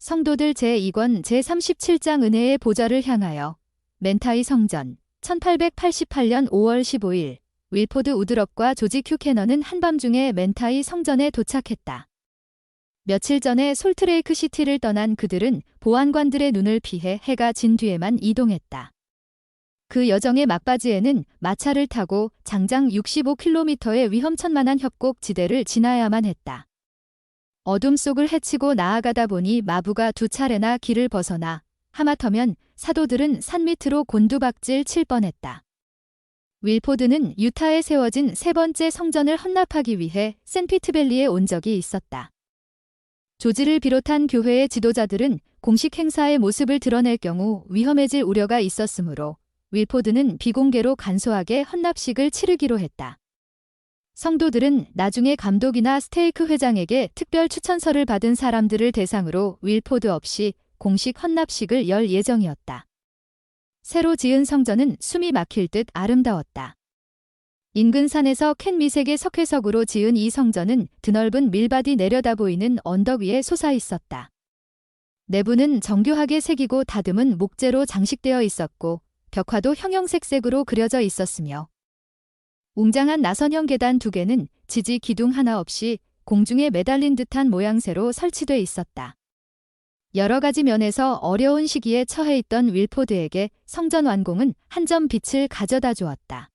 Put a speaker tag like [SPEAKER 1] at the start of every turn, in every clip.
[SPEAKER 1] 성도들 제2권 제37장 은혜의 보좌를 향하여 멘타이 성전 1888년 5월 15일 윌포드 우드럽과 조지 큐캐너는 한밤중에 멘타이 성전에 도착했다. 며칠 전에 솔트레이크 시티를 떠난 그들은 보안관들의 눈을 피해 해가 진 뒤에만 이동했다. 그 여정의 막바지에는 마차를 타고 장장 65km의 위험천만한 협곡 지대를 지나야만 했다. 어둠 속을 헤치고 나아가다 보니 마부가 두 차례나 길을 벗어나 하마터면 사도들은 산 밑으로 곤두박질 칠 뻔했다. 윌포드는 유타에 세워진 세 번째 성전을 헌납하기 위해 센피트밸리에 온 적이 있었다. 조지를 비롯한 교회의 지도자들은 공식 행사의 모습을 드러낼 경우 위험해질 우려가 있었으므로 윌포드는 비공개로 간소하게 헌납식을 치르기로 했다. 성도들은 나중에 감독이나 스테이크 회장에게 특별 추천서를 받은 사람들을 대상으로 윌포드 없이 공식 헌납식을 열 예정이었다. 새로 지은 성전은 숨이 막힐 듯 아름다웠다. 인근 산에서 캔 미색의 석회석으로 지은 이 성전은 드넓은 밀밭이 내려다 보이는 언덕 위에 솟아 있었다. 내부는 정교하게 새기고 다듬은 목재로 장식되어 있었고 벽화도 형형색색으로 그려져 있었으며 웅장한 나선형 계단 두 개는 지지 기둥 하나 없이 공중에 매달린 듯한 모양새로 설치돼 있었다. 여러 가지 면에서 어려운 시기에 처해 있던 윌포드에게 성전 완공은 한 점 빛을 가져다 주었다.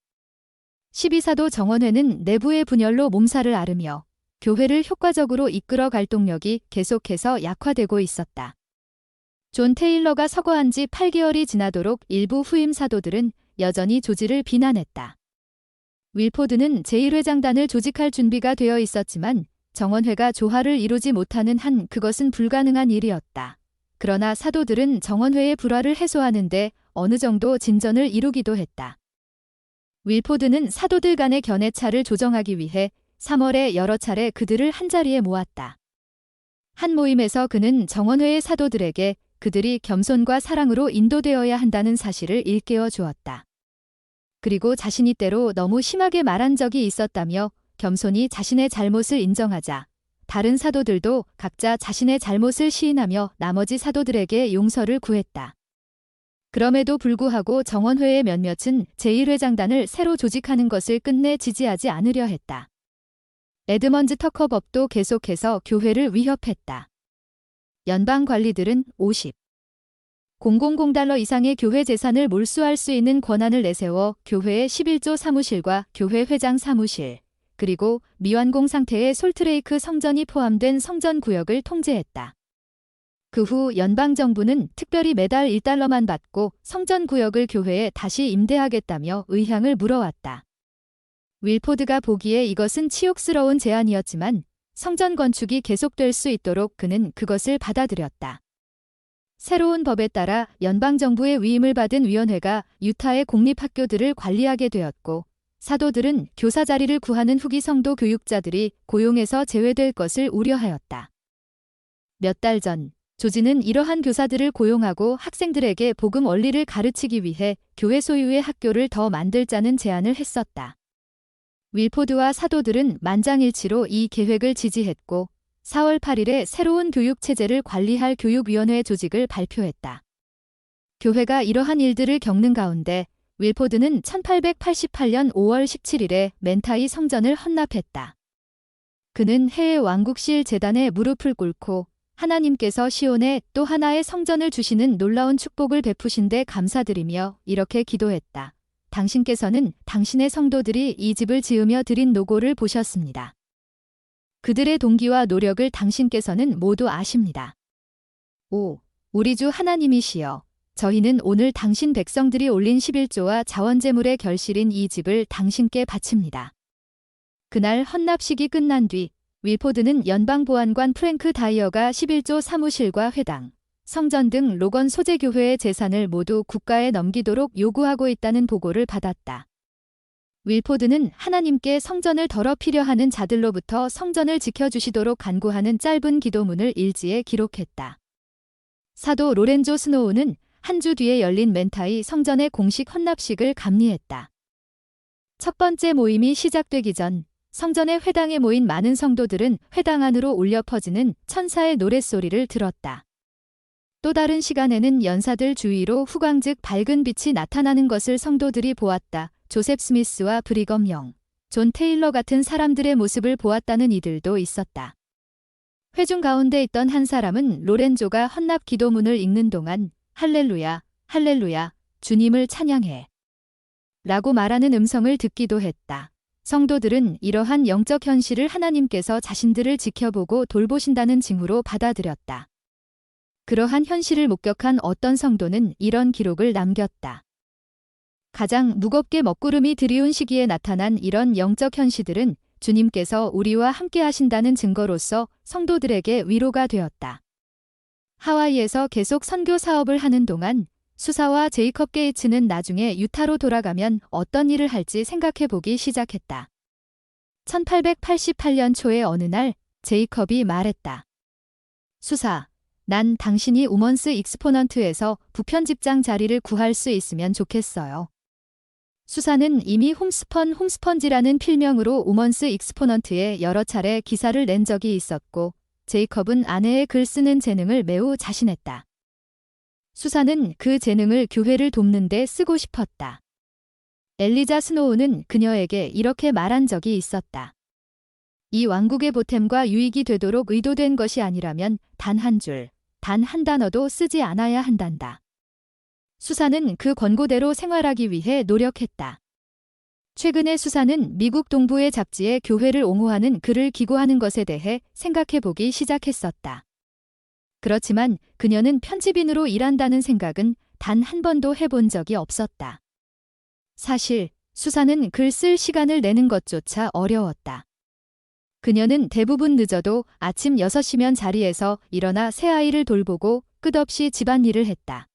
[SPEAKER 1] 12사도 정원회는 내부의 분열로 몸살을 앓으며 교회를 효과적으로 이끌어 갈 동력이 계속해서 약화되고 있었다. 존 테일러가 서거한 지 8개월이 지나도록 일부 후임 사도들은 여전히 조지를 비난했다. 윌포드는 제1회장단을 조직할 준비가 되어 있었지만 정원회가 조화를 이루지 못하는 한 그것은 불가능한 일이었다. 그러나 사도들은 정원회의 불화를 해소하는데 어느 정도 진전을 이루기도 했다. 윌포드는 사도들 간의 견해차를 조정하기 위해 3월에 여러 차례 그들을 한자리에 모았다. 한 모임에서 그는 정원회의 사도들에게 그들이 겸손과 사랑으로 인도되어야 한다는 사실을 일깨워 주었다. 그리고 자신이 때로 너무 심하게 말한 적이 있었다며 겸손히 자신의 잘못을 인정하자 다른 사도들도 각자 자신의 잘못을 시인하며 나머지 사도들에게 용서를 구했다. 그럼에도 불구하고 정원회의 몇몇은 제1회장단을 새로 조직하는 것을 끝내 지지하지 않으려 했다. 에드먼즈 터커 법도 계속해서 교회를 위협했다. 연방 관리들은 50. 000달러 이상의 교회 재산을 몰수할 수 있는 권한을 내세워 교회의 11조 사무실과 교회 회장 사무실, 그리고 미완공 상태의 솔트레이크 성전이 포함된 성전 구역을 통제했다. 그 후 연방정부는 특별히 매달 1달러만 받고 성전 구역을 교회에 다시 임대하겠다며 의향을 물어왔다. 윌포드가 보기에 이것은 치욕스러운 제안이었지만 성전 건축이 계속될 수 있도록 그는 그것을 받아들였다. 새로운 법에 따라 연방정부의 위임을 받은 위원회가 유타의 공립학교들을 관리하게 되었고 사도들은 교사 자리를 구하는 후기 성도 교육자들이 고용에서 제외될 것을 우려하였다. 몇 달 전, 조지는 이러한 교사들을 고용하고 학생들에게 복음 원리를 가르치기 위해 교회 소유의 학교를 더 만들자는 제안을 했었다. 윌포드와 사도들은 만장일치로 이 계획을 지지했고 4월 8일에 새로운 교육 체제를 관리할 교육위원회 조직을 발표했다. 교회가 이러한 일들을 겪는 가운데 윌포드는 1888년 5월 17일에 멘타이 성전을 헌납했다. 그는 해외 왕국실 재단에 무릎을 꿇고 하나님께서 시온에 또 하나의 성전을 주시는 놀라운 축복을 베푸신데 감사드리며 이렇게 기도했다. 당신께서는 당신의 성도들이 이 집을 지으며 드린 노고를 보셨습니다. 그들의 동기와 노력을 당신께서는 모두 아십니다. 5. 우리 주 하나님이시여. 저희는 오늘 당신 백성들이 올린 11조와 자원재물의 결실인 이 집을 당신께 바칩니다. 그날 헌납식이 끝난 뒤 윌포드는 연방보안관 프랭크 다이어가 11조 사무실과 회당, 성전 등 로건 소재교회의 재산을 모두 국가에 넘기도록 요구하고 있다는 보고를 받았다. 윌포드는 하나님께 성전을 더럽히려 하는 자들로부터 성전을 지켜주시도록 간구하는 짧은 기도문을 일지에 기록했다. 사도 로렌조 스노우는 한 주 뒤에 열린 멘타이 성전의 공식 헌납식을 감리했다. 첫 번째 모임이 시작되기 전 성전의 회당에 모인 많은 성도들은 회당 안으로 울려 퍼지는 천사의 노랫소리를 들었다. 또 다른 시간에는 연사들 주위로 후광즉 밝은 빛이 나타나는 것을 성도들이 보았다. 조셉 스미스와 브리검 영, 존 테일러 같은 사람들의 모습을 보았다는 이들도 있었다. 회중 가운데 있던 한 사람은 로렌조가 헌납 기도문을 읽는 동안 할렐루야, 할렐루야, 주님을 찬양해. 라고 말하는 음성을 듣기도 했다. 성도들은 이러한 영적 현실을 하나님께서 자신들을 지켜보고 돌보신다는 징후로 받아들였다. 그러한 현실을 목격한 어떤 성도는 이런 기록을 남겼다. 가장 무겁게 먹구름이 들이운 시기에 나타난 이런 영적 현실들은 주님께서 우리와 함께 하신다는 증거로서 성도들에게 위로가 되었다. 하와이에서 계속 선교 사업을 하는 동안 수사와 제이컵 게이츠는 나중에 유타로 돌아가면 어떤 일을 할지 생각해 보기 시작했다. 1888년 초의 어느 날 제이컵이 말했다. 수사, 난 당신이 우먼스 익스포넌트에서 부편집장 자리를 구할 수 있으면 좋겠어요. 수사는 이미 홈스펀 홈스펀지라는 필명으로 우먼스 익스포넌트에 여러 차례 기사를 낸 적이 있었고 제이컵은 아내의 글 쓰는 재능을 매우 자신했다. 수사는 그 재능을 교회를 돕는 데 쓰고 싶었다. 엘리자 스노우는 그녀에게 이렇게 말한 적이 있었다. 이 왕국의 보탬과 유익이 되도록 의도된 것이 아니라면 단 한 줄, 단 한 단어도 쓰지 않아야 한단다. 수사는 그 권고대로 생활하기 위해 노력했다. 최근에 수사는 미국 동부의 잡지에 교회를 옹호하는 글을 기고하는 것에 대해 생각해 보기 시작했었다. 그렇지만 그녀는 편집인으로 일한다는 생각은 단 한 번도 해본 적이 없었다. 사실 수사는 글 쓸 시간을 내는 것조차 어려웠다. 그녀는 대부분 늦어도 아침 6시면 자리에서 일어나 새아이를 돌보고 끝없이 집안일을 했다.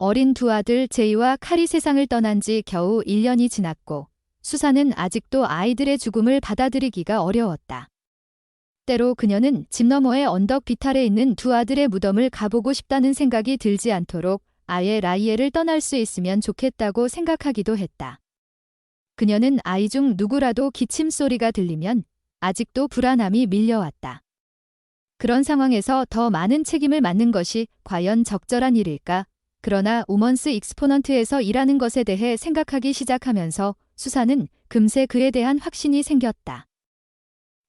[SPEAKER 1] 어린 두 아들 제이와 칼이 세상을 떠난 지 겨우 1년이 지났고 수사는 아직도 아이들의 죽음을 받아들이기가 어려웠다. 때로 그녀는 집 너머의 언덕 비탈에 있는 두 아들의 무덤을 가보고 싶다는 생각이 들지 않도록 아예 라이에를 떠날 수 있으면 좋겠다고 생각하기도 했다. 그녀는 아이 중 누구라도 기침 소리가 들리면 아직도 불안함이 밀려왔다. 그런 상황에서 더 많은 책임을 맡는 것이 과연 적절한 일일까 그러나 우먼스 익스포넌트에서 일하는 것에 대해 생각하기 시작하면서 수사는 금세 그에 대한 확신이 생겼다.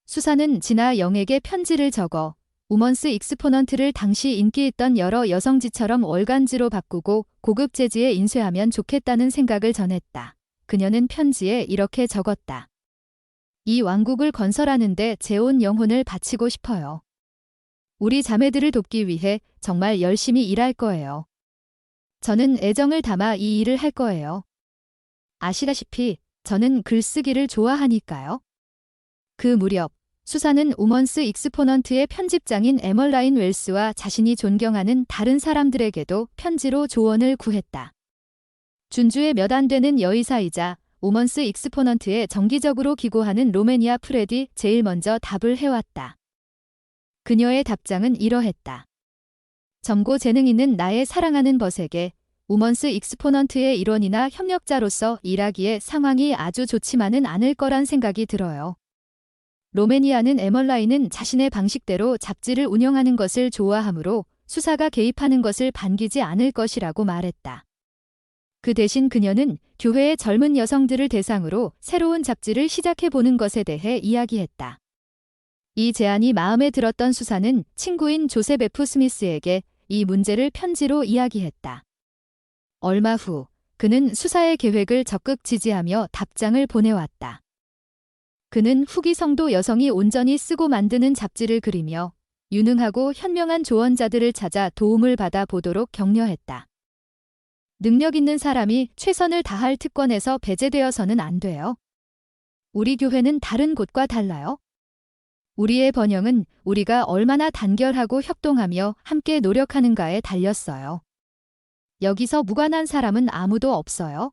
[SPEAKER 1] 수사는 진아 영에게 편지를 적어 우먼스 익스포넌트를 당시 인기 있던 여러 여성지처럼 월간지로 바꾸고 고급 재지에 인쇄하면 좋겠다는 생각을 전했다. 그녀는 편지에 이렇게 적었다. 이 왕국을 건설하는데 제 온 영혼을 바치고 싶어요. 우리 자매들을 돕기 위해 정말 열심히 일할 거예요. 저는 애정을 담아 이 일을 할 거예요. 아시다시피 저는 글쓰기를 좋아하니까요. 그 무렵 수사는 우먼스 익스포넌트의 편집장인 에멀라인 웰스와 자신이 존경하는 다른 사람들에게도 편지로 조언을 구했다. 준주의 몇 안 되는 여의사이자 우먼스 익스포넌트에 정기적으로 기고하는 로메니아 프레디 제일 먼저 답을 해왔다. 그녀의 답장은 이러했다. 점고 재능 있는 나의 사랑하는 벗에게 우먼스 익스포넌트의 일원이나 협력자로서 일하기에 상황이 아주 좋지만은 않을 거란 생각이 들어요. 로메니아는 에멀라이는 자신의 방식대로 잡지를 운영하는 것을 좋아하므로 수사가 개입하는 것을 반기지 않을 것이라고 말했다. 그 대신 그녀는 교회의 젊은 여성들을 대상으로 새로운 잡지를 시작해보는 것에 대해 이야기했다. 이 제안이 마음에 들었던 수사는 친구인 조셉 F. 스미스에게 이 문제를 편지로 이야기했다. 얼마 후 그는 수사의 계획을 적극 지지하며 답장을 보내왔다. 그는 후기 성도 여성이 온전히 쓰고 만드는 잡지를 그리며 유능하고 현명한 조언자들을 찾아 도움을 받아 보도록 격려했다. 능력 있는 사람이 최선을 다할 특권에서 배제되어서는 안 돼요. 우리 교회는 다른 곳과 달라요. 우리의 번영은 우리가 얼마나 단결하고 협동하며 함께 노력하는가에 달렸어요. 여기서 무관한 사람은 아무도 없어요.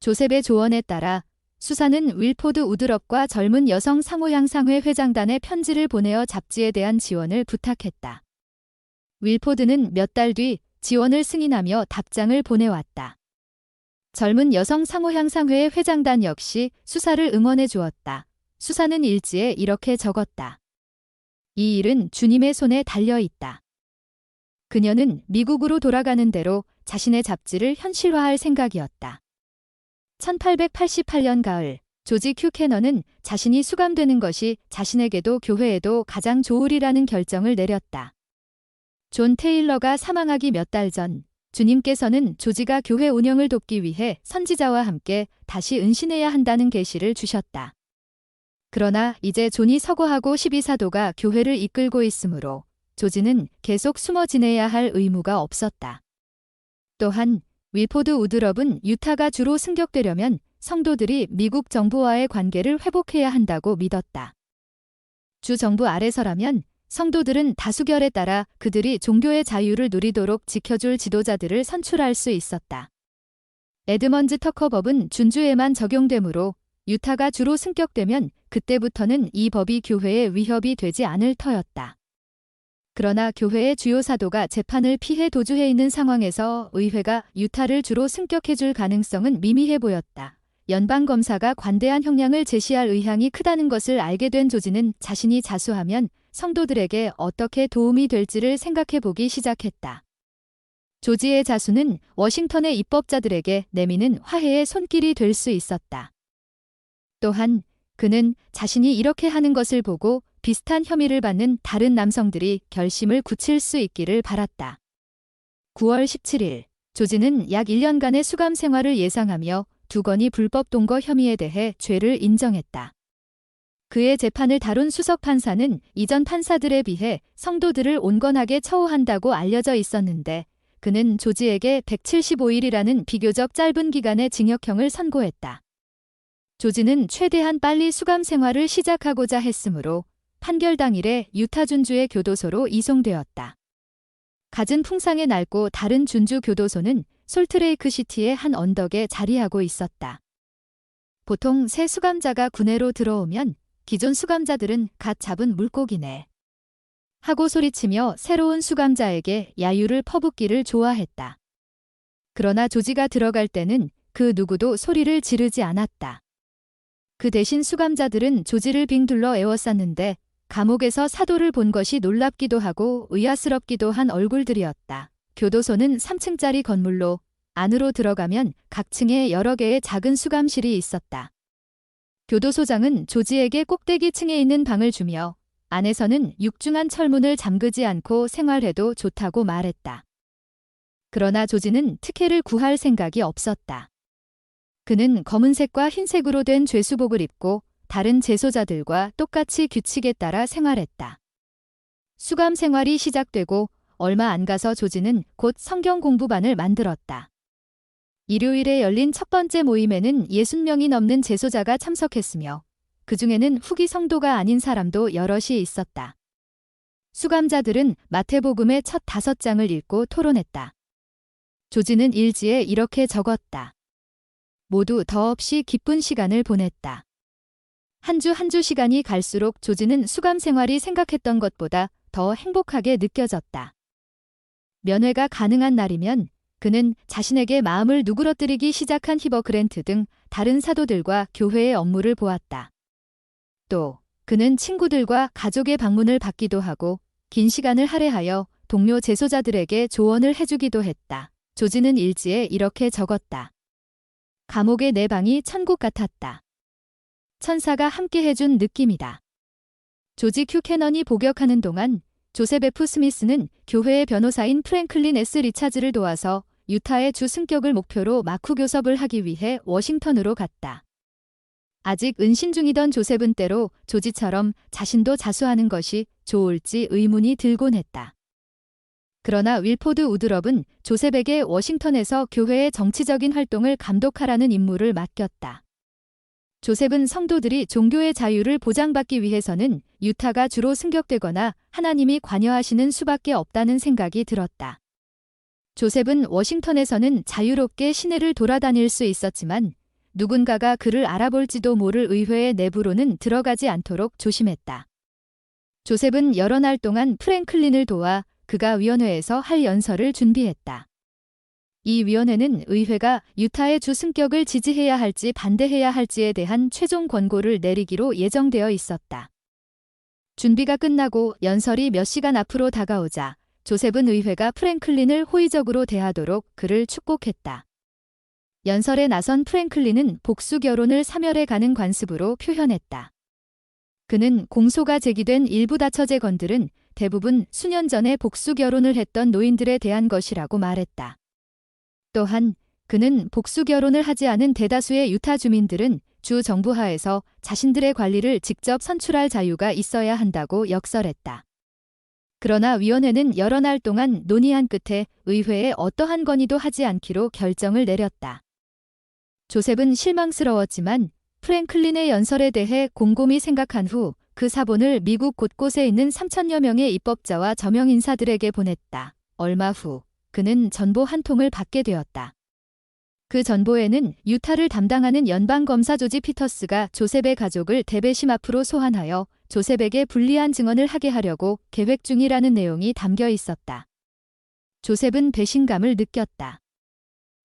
[SPEAKER 1] 조셉의 조언에 따라 수사는 윌포드 우드럽과 젊은 여성 상호향상회 회장단에 편지를 보내어 잡지에 대한 지원을 부탁했다. 윌포드는 몇 달 뒤 지원을 승인하며 답장을 보내왔다. 젊은 여성 상호향상회의 회장단 역시 수사를 응원해 주었다. 수사는 일지에 이렇게 적었다. 이 일은 주님의 손에 달려 있다. 그녀는 미국으로 돌아가는 대로 자신의 잡지를 현실화할 생각이었다. 1888년 가을, 조지 큐 캐넌은 자신이 수감되는 것이 자신에게도 교회에도 가장 좋으리라는 결정을 내렸다. 존 테일러가 사망하기 몇 달 전, 주님께서는 조지가 교회 운영을 돕기 위해 선지자와 함께 다시 은신해야 한다는 계시를 주셨다. 그러나 이제 존이 서거하고 12사도가 교회를 이끌고 있으므로 조지는 계속 숨어 지내야 할 의무가 없었다. 또한 윌포드 우드럽은 유타가 주로 승격되려면 성도들이 미국 정부와의 관계를 회복해야 한다고 믿었다. 주 정부 아래서라면 성도들은 다수결에 따라 그들이 종교의 자유를 누리도록 지켜줄 지도자들을 선출할 수 있었다. 에드먼즈 터커 법은 준주에만 적용되므로 유타가 주로 승격되면 그때부터는 이 법이 교회에 위협이 되지 않을 터였다. 그러나 교회의 주요 사도가 재판을 피해 도주해 있는 상황에서 의회가 유타를 주로 승격해줄 가능성은 미미해 보였다. 연방검사가 관대한 형량을 제시할 의향이 크다는 것을 알게 된 조지는 자신이 자수하면 성도들에게 어떻게 도움이 될지를 생각해 보기 시작했다. 조지의 자수는 워싱턴의 입법자들에게 내미는 화해의 손길이 될 수 있었다. 또한 그는 자신이 이렇게 하는 것을 보고 비슷한 혐의를 받는 다른 남성들이 결심을 굳힐 수 있기를 바랐다. 9월 17일, 조지는 약 1년간의 수감 생활을 예상하며 두 건이 불법 동거 혐의에 대해 죄를 인정했다. 그의 재판을 다룬 수석 판사는 이전 판사들에 비해 성도들을 온건하게 처우한다고 알려져 있었는데 그는 조지에게 175일이라는 비교적 짧은 기간의 징역형을 선고했다. 조지는 최대한 빨리 수감 생활을 시작하고자 했으므로 판결 당일에 유타 준주의 교도소로 이송되었다. 갖은 풍상의 낡고 다른 준주 교도소는 솔트레이크 시티의 한 언덕에 자리하고 있었다. 보통 새 수감자가 군에로 들어오면 기존 수감자들은 갓 잡은 물고기네. 하고 소리치며 새로운 수감자에게 야유를 퍼붓기를 좋아했다. 그러나 조지가 들어갈 때는 그 누구도 소리를 지르지 않았다. 그 대신 수감자들은 조지를 빙둘러 애워쌌는데 감옥에서 사도를 본 것이 놀랍기도 하고 의아스럽기도 한 얼굴들이었다. 교도소는 3층짜리 건물로 안으로 들어가면 각 층에 여러 개의 작은 수감실이 있었다. 교도소장은 조지에게 꼭대기 층에 있는 방을 주며 안에서는 육중한 철문을 잠그지 않고 생활해도 좋다고 말했다. 그러나 조지는 특혜를 구할 생각이 없었다. 그는 검은색과 흰색으로 된 죄수복을 입고 다른 재소자들과 똑같이 규칙에 따라 생활했다. 수감 생활이 시작되고 얼마 안 가서 조지는 곧 성경 공부반을 만들었다. 일요일에 열린 첫 번째 모임에는 60명이 넘는 재소자가 참석했으며 그 중에는 후기 성도가 아닌 사람도 여럿이 있었다. 수감자들은 마태복음의 첫 다섯 장을 읽고 토론했다. 조지는 일지에 이렇게 적었다. 모두 더없이 기쁜 시간을 보냈다. 한 주 한 주 시간이 갈수록 조지는 수감 생활이 생각했던 것보다 더 행복하게 느껴졌다. 면회가 가능한 날이면 그는 자신에게 마음을 누그러뜨리기 시작한 히버 그랜트 등 다른 사도들과 교회의 업무를 보았다. 또 그는 친구들과 가족의 방문을 받기도 하고 긴 시간을 할애하여 동료 재소자들에게 조언을 해주기도 했다. 조지는 일지에 이렇게 적었다. 감옥의 내 방이 천국 같았다. 천사가 함께 해준 느낌이다. 조지 큐 캐넌이 복역하는 동안 조셉 F. 스미스는 교회의 변호사인 프랭클린 S. 리차즈를 도와서 유타의 주 승격을 목표로 마쿠 교섭을 하기 위해 워싱턴으로 갔다. 아직 은신 중이던 조셉은 때로 조지처럼 자신도 자수하는 것이 좋을지 의문이 들곤 했다. 그러나 윌포드 우드럽은 조셉에게 워싱턴에서 교회의 정치적인 활동을 감독하라는 임무를 맡겼다. 조셉은 성도들이 종교의 자유를 보장받기 위해서는 유타가 주로 승격되거나 하나님이 관여하시는 수밖에 없다는 생각이 들었다. 조셉은 워싱턴에서는 자유롭게 시내를 돌아다닐 수 있었지만 누군가가 그를 알아볼지도 모를 의회의 내부로는 들어가지 않도록 조심했다. 조셉은 여러 날 동안 프랭클린을 도와 그가 위원회에서 할 연설을 준비했다. 이 위원회는 의회가 유타의 주 승격을 지지해야 할지 반대해야 할지에 대한 최종 권고를 내리기로 예정되어 있었다. 준비가 끝나고 연설이 몇 시간 앞으로 다가오자 조셉은 의회가 프랭클린을 호의적으로 대하도록 그를 축복했다. 연설에 나선 프랭클린은 복수 결혼을 사멸해 가는 관습으로 표현했다. 그는 공소가 제기된 일부 다처제 건들은 대부분 수년 전에 복수 결혼을 했던 노인들에 대한 것이라고 말했다. 또한 그는 복수 결혼을 하지 않은 대다수의 유타 주민들은 주 정부 하에서 자신들의 관리를 직접 선출할 자유가 있어야 한다고 역설했다. 그러나 위원회는 여러 날 동안 논의한 끝에 의회에 어떠한 건의도 하지 않기로 결정을 내렸다. 조셉은 실망스러웠지만 프랭클린의 연설에 대해 곰곰이 생각한 후 그 사본을 미국 곳곳에 있는 3천여 명의 입법자와 저명 인사들에게 보냈다. 얼마 후 그는 전보 한 통을 받게 되었다. 그 전보에는 유타를 담당하는 연방검사 조지 피터스가 조셉의 가족을 대배심 앞으로 소환하여 조셉에게 불리한 증언을 하게 하려고 계획 중이라는 내용이 담겨 있었다. 조셉은 배신감을 느꼈다.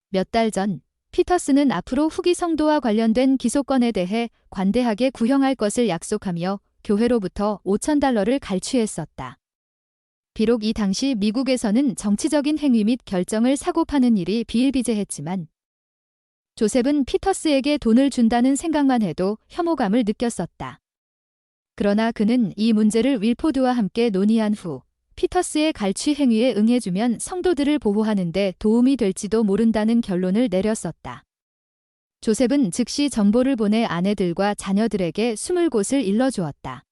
[SPEAKER 1] 몇 달 전, 피터스는 앞으로 후기 성도와 관련된 기소권에 대해 관대하게 구형할 것을 약속하며 교회로부터 5천 달러를 갈취했었다. 비록 이 당시 미국에서는 정치적인 행위 및 결정을 사고 파는 일이 비일비재했지만 조셉은 피터스에게 돈을 준다는 생각만 해도 혐오감을 느꼈었다. 그러나 그는 이 문제를 윌포드와 함께 논의한 후 피터스의 갈취 행위에 응해주면 성도들을 보호하는데 도움이 될지도 모른다는 결론을 내렸었다. 조셉은 즉시 정보를 보내 아내들과 자녀들에게 숨을 곳을 일러주었다.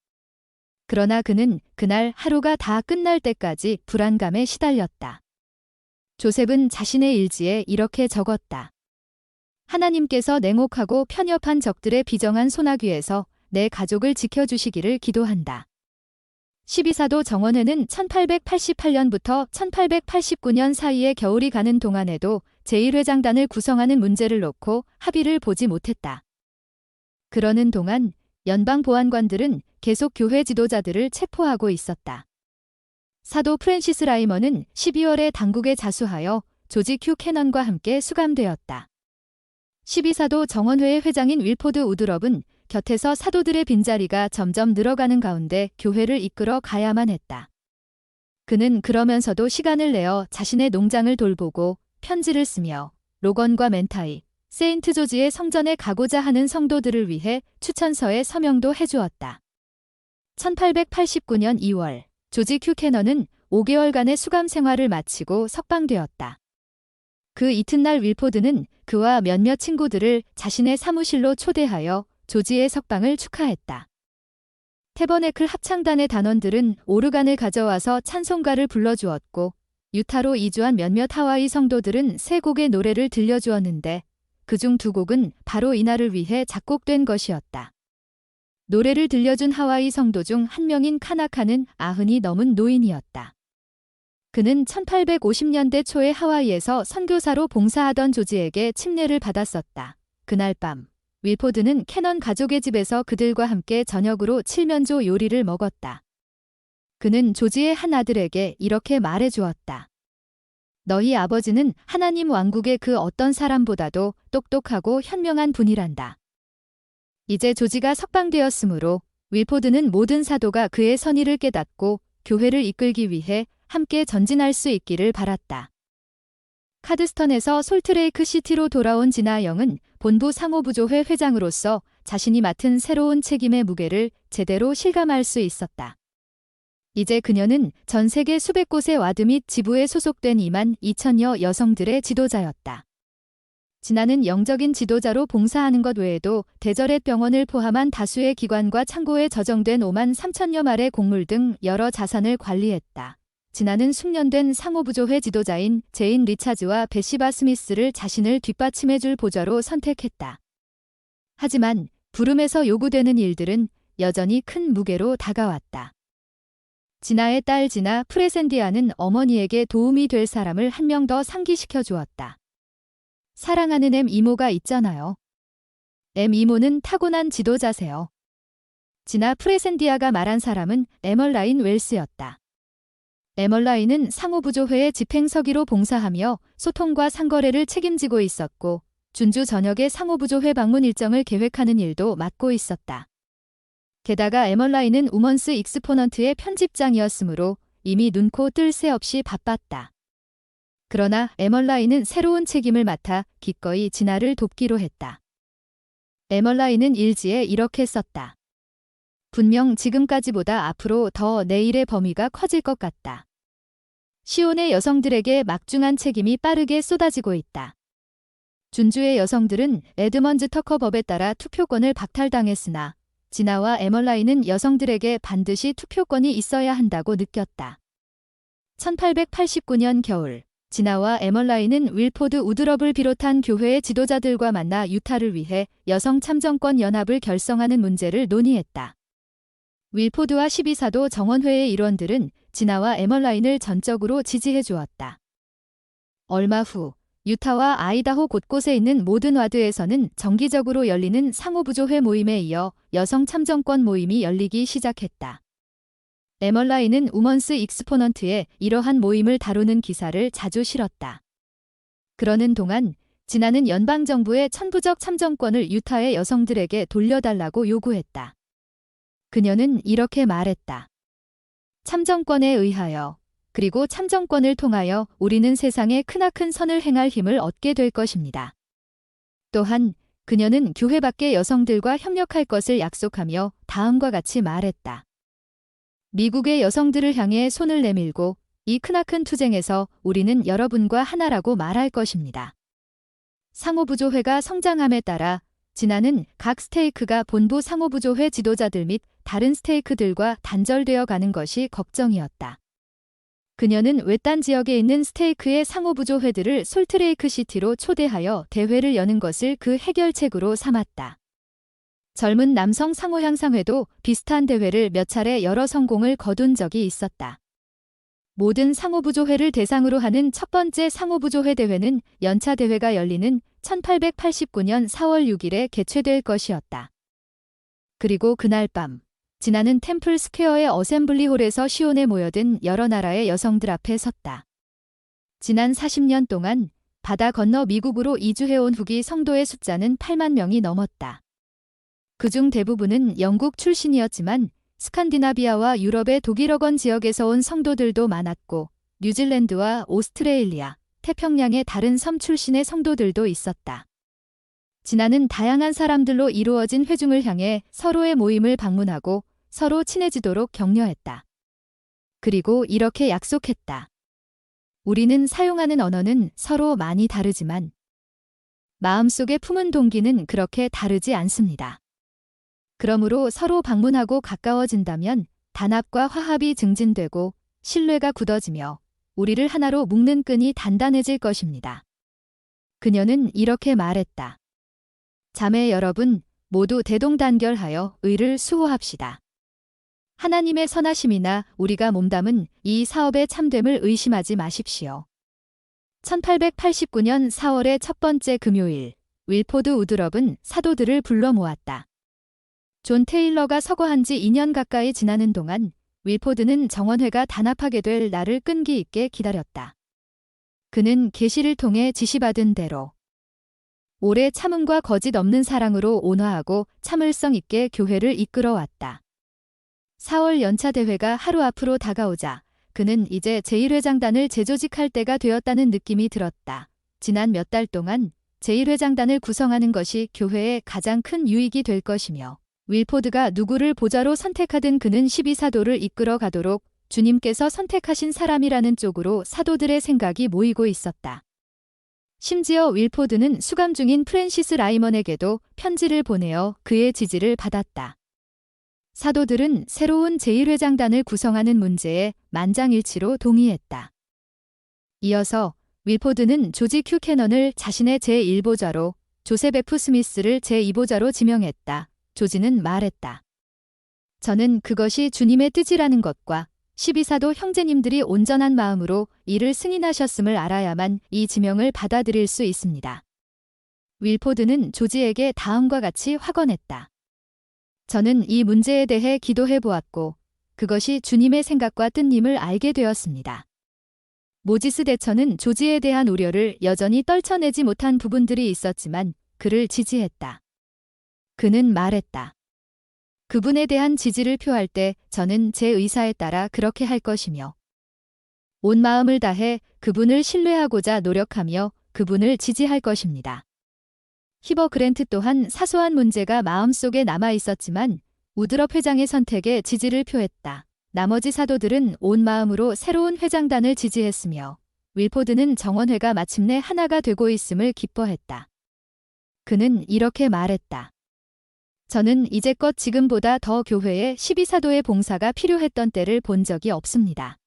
[SPEAKER 1] 그러나 그는 그날 하루가 다 끝날 때까지 불안감에 시달렸다. 조셉은 자신의 일지에 이렇게 적었다. 하나님께서 냉혹하고 편협한 적들의 비정한 소나귀에서 내 가족을 지켜주시기를 기도한다. 12사도 정원회는 1888년부터 1889년 사이에 겨울이 가는 동안에도 제1회장단을 구성하는 문제를 놓고 합의를 보지 못했다. 그러는 동안 연방보안관들은 계속 교회 지도자들을 체포하고 있었다. 사도 프랜시스 라이머는 12월에 당국에 자수하여 조지 큐 캐넌과 함께 수감되었다. 12사도 정원회의 회장인 윌포드 우드럽은 곁에서 사도들의 빈자리가 점점 늘어가는 가운데 교회를 이끌어 가야만 했다. 그는 그러면서도 시간을 내어 자신의 농장을 돌보고 편지를 쓰며 로건과 멘타이, 세인트 조지의 성전에 가고자 하는 성도들을 위해 추천서에 서명도 해주었다. 1889년 2월, 조지 큐캐너는 5개월간의 수감 생활을 마치고 석방되었다. 그 이튿날 윌포드는 그와 몇몇 친구들을 자신의 사무실로 초대하여 조지의 석방을 축하했다. 테버네클 합창단의 단원들은 오르간을 가져와서 찬송가를 불러주었고 유타로 이주한 몇몇 하와이 성도들은 세 곡의 노래를 들려주었는데 그중 두 곡은 바로 이날을 위해 작곡된 것이었다. 노래를 들려준 하와이 성도 중 한 명인 카나카는 아흔이 넘은 노인이었다. 그는 1850년대 초에 하와이에서 선교사로 봉사하던 조지에게 침례를 받았었다. 그날 밤 윌포드는 캐넌 가족의 집에서 그들과 함께 저녁으로 칠면조 요리를 먹었다. 그는 조지의 한 아들에게 이렇게 말해 주었다. 너희 아버지는 하나님 왕국의 그 어떤 사람보다도 똑똑하고 현명한 분이란다. 이제 조지가 석방되었으므로 윌포드는 모든 사도가 그의 선의를 깨닫고 교회를 이끌기 위해 함께 전진할 수 있기를 바랐다. 카드스턴에서 솔트레이크 시티로 돌아온 진아 영은 본부 상호부조회 회장으로서 자신이 맡은 새로운 책임의 무게를 제대로 실감할 수 있었다. 이제 그녀는 전 세계 수백 곳의 와드 및 지부에 소속된 2만 2천여 여성들의 지도자였다. 진아는 영적인 지도자로 봉사하는 것 외에도 대절의 병원을 포함한 다수의 기관과 창고에 저정된 5만 3천여 말의 곡물 등 여러 자산을 관리했다. 지나는 숙련된 상호부조회 지도자인 제인 리차즈와 베시바 스미스를 자신을 뒷받침해줄 보좌로 선택했다. 하지만 부름에서 요구되는 일들은 여전히 큰 무게로 다가왔다. 진아의 딸 진아 프레센디아는 어머니에게 도움이 될 사람을 한 명 더 상기시켜 주었다. 사랑하는 엠 이모가 있잖아요. 엠 이모는 타고난 지도자세요. 진아 프레센디아가 말한 사람은 에멀라인 웰스였다. 에멀라인은 상호부조회의 집행서기로 봉사하며 소통과 상거래를 책임지고 있었고 준주 저녁에 상호부조회 방문 일정을 계획하는 일도 맡고 있었다. 게다가 에멀라인은 우먼스 익스포넌트의 편집장이었으므로 이미 눈코 뜰 새 없이 바빴다. 그러나 에멀라이는 새로운 책임을 맡아 기꺼이 진아를 돕기로 했다. 에멀라이는 일지에 이렇게 썼다. 분명 지금까지보다 앞으로 더 내일의 범위가 커질 것 같다. 시온의 여성들에게 막중한 책임이 빠르게 쏟아지고 있다. 준주의 여성들은 에드먼즈 터커 법에 따라 투표권을 박탈당했으나 진아와 에멀라이는 여성들에게 반드시 투표권이 있어야 한다고 느꼈다. 1889년 겨울 진아와 에멀라이는 윌포드 우드럽을 비롯한 교회의 지도자들과 만나 유타를 위해 여성 참정권 연합을 결성하는 문제를 논의했다. 윌포드와 12사도 정원회의 일원들은 진아와 에멀라인을 전적으로 지지해 주었다. 얼마 후 유타와 아이다호 곳곳에 있는 모든 와드에서는 정기적으로 열리는 상호부조회 모임에 이어 여성 참정권 모임이 열리기 시작했다. 에멀라인은 우먼스 익스포넌트에 이러한 모임을 다루는 기사를 자주 실었다. 그러는 동안 진아는 연방정부의 천부적 참정권을 유타의 여성들에게 돌려달라고 요구했다. 그녀는 이렇게 말했다. 참정권에 의하여 그리고 참정권을 통하여 우리는 세상에 크나큰 선을 행할 힘을 얻게 될 것입니다. 또한 그녀는 교회 밖의 여성들과 협력할 것을 약속하며 다음과 같이 말했다. 미국의 여성들을 향해 손을 내밀고 이 크나큰 투쟁에서 우리는 여러분과 하나라고 말할 것입니다. 상호부조회가 성장함에 따라 진아는 각 스테이크가 본부 상호부조회 지도자들 및 다른 스테이크들과 단절되어 가는 것이 걱정이었다. 그녀는 외딴 지역에 있는 스테이크의 상호부조회들을 솔트레이크 시티로 초대하여 대회를 여는 것을 그 해결책으로 삼았다. 젊은 남성 상호향상회도 비슷한 대회를 몇 차례 여러 성공을 거둔 적이 있었다. 모든 상호부조회를 대상으로 하는 첫 번째 상호부조회 대회는 연차 대회가 열리는 1889년 4월 6일에 개최될 것이었다. 그리고 그날 밤, 지나는 템플 스퀘어의 어셈블리 홀에서 시온에 모여든 여러 나라의 여성들 앞에 섰다. 지난 40년 동안 바다 건너 미국으로 이주해온 후기 성도의 숫자는 8만 명이 넘었다. 그중 대부분은 영국 출신이었지만 스칸디나비아와 유럽의 독일어권 지역에서 온 성도들도 많았고 뉴질랜드와 오스트레일리아, 태평양의 다른 섬 출신의 성도들도 있었다. 진아는 다양한 사람들로 이루어진 회중을 향해 서로의 모임을 방문하고 서로 친해지도록 격려했다. 그리고 이렇게 약속했다. 우리는 사용하는 언어는 서로 많이 다르지만 마음속에 품은 동기는 그렇게 다르지 않습니다. 그러므로 서로 방문하고 가까워진다면 단합과 화합이 증진되고 신뢰가 굳어지며 우리를 하나로 묶는 끈이 단단해질 것입니다. 그녀는 이렇게 말했다. 자매 여러분, 모두 대동단결하여 의를 수호합시다. 하나님의 선하심이나 우리가 몸담은 이 사업의 참됨을 의심하지 마십시오. 1889년 4월의 첫 번째 금요일, 윌포드 우드럽은 사도들을 불러 모았다. 존 테일러가 서거한 지 2년 가까이 지나는 동안 윌포드는 정원회가 단합하게 될 날을 끈기 있게 기다렸다. 그는 계시를 통해 지시받은 대로 오래 참음과 거짓 없는 사랑으로 온화하고 참을성 있게 교회를 이끌어왔다. 4월 연차 대회가 하루 앞으로 다가오자 그는 이제 제1회장단을 재조직할 때가 되었다는 느낌이 들었다. 지난 몇 달 동안 제1회장단을 구성하는 것이 교회에 가장 큰 유익이 될 것이며 윌포드가 누구를 보좌로 선택하든 그는 12사도를 이끌어 가도록 주님께서 선택하신 사람이라는 쪽으로 사도들의 생각이 모이고 있었다. 심지어 윌포드는 수감 중인 프랜시스 라이먼에게도 편지를 보내어 그의 지지를 받았다. 사도들은 새로운 제1회장단을 구성하는 문제에 만장일치로 동의했다. 이어서 윌포드는 조지 큐 캐넌을 자신의 제1보좌로 조셉 F 스미스를 제2보좌로 지명했다. 조지는 말했다. 저는 그것이 주님의 뜻이라는 것과 12사도 형제님들이 온전한 마음으로 이를 승인하셨음을 알아야만 이 지명을 받아들일 수 있습니다. 윌포드는 조지에게 다음과 같이 확언했다. 저는 이 문제에 대해 기도해 보았고 그것이 주님의 생각과 뜻님을 알게 되었습니다. 모지스 대처는 조지에 대한 우려를 여전히 떨쳐내지 못한 부분들이 있었지만 그를 지지했다. 그는 말했다. 그분에 대한 지지를 표할 때 저는 제 의사에 따라 그렇게 할 것이며 온 마음을 다해 그분을 신뢰하고자 노력하며 그분을 지지할 것입니다. 히버 그랜트 또한 사소한 문제가 마음속에 남아 있었지만 우드럽 회장의 선택에 지지를 표했다. 나머지 사도들은 온 마음으로 새로운 회장단을 지지했으며 윌포드는 정원회가 마침내 하나가 되고 있음을 기뻐했다. 그는 이렇게 말했다. 저는 이제껏 지금보다 더 교회에 12사도의 봉사가 필요했던 때를 본 적이 없습니다.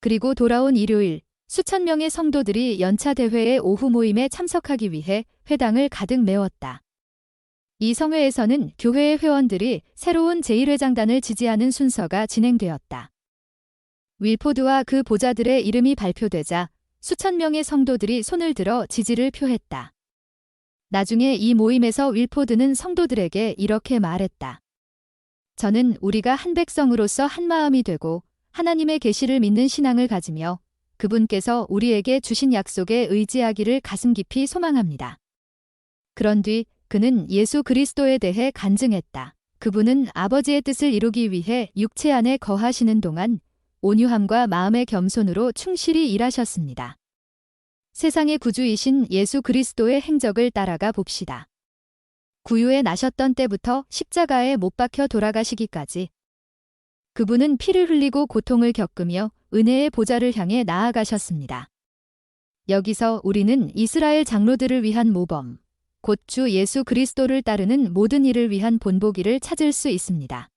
[SPEAKER 1] 그리고 돌아온 일요일, 수천 명의 성도들이 연차 대회의 오후 모임에 참석하기 위해 회당을 가득 메웠다. 이 성회에서는 교회의 회원들이 새로운 제1회장단을 지지하는 순서가 진행되었다. 윌포드와 그 보자들의 이름이 발표되자 수천 명의 성도들이 손을 들어 지지를 표했다. 나중에 이 모임에서 윌포드는 성도들에게 이렇게 말했다. 저는 우리가 한 백성으로서 한 마음이 되고 하나님의 계시를 믿는 신앙을 가지며 그분께서 우리에게 주신 약속에 의지하기를 가슴 깊이 소망합니다. 그런 뒤 그는 예수 그리스도에 대해 간증했다. 그분은 아버지의 뜻을 이루기 위해 육체 안에 거하시는 동안 온유함과 마음의 겸손으로 충실히 일하셨습니다. 세상의 구주이신 예수 그리스도의 행적을 따라가 봅시다. 구유에 나셨던 때부터 십자가에 못 박혀 돌아가시기까지 그분은 피를 흘리고 고통을 겪으며 은혜의 보좌를 향해 나아가셨습니다. 여기서 우리는 이스라엘 장로들을 위한 모범, 곧 주 예수 그리스도를 따르는 모든 일을 위한 본보기를 찾을 수 있습니다.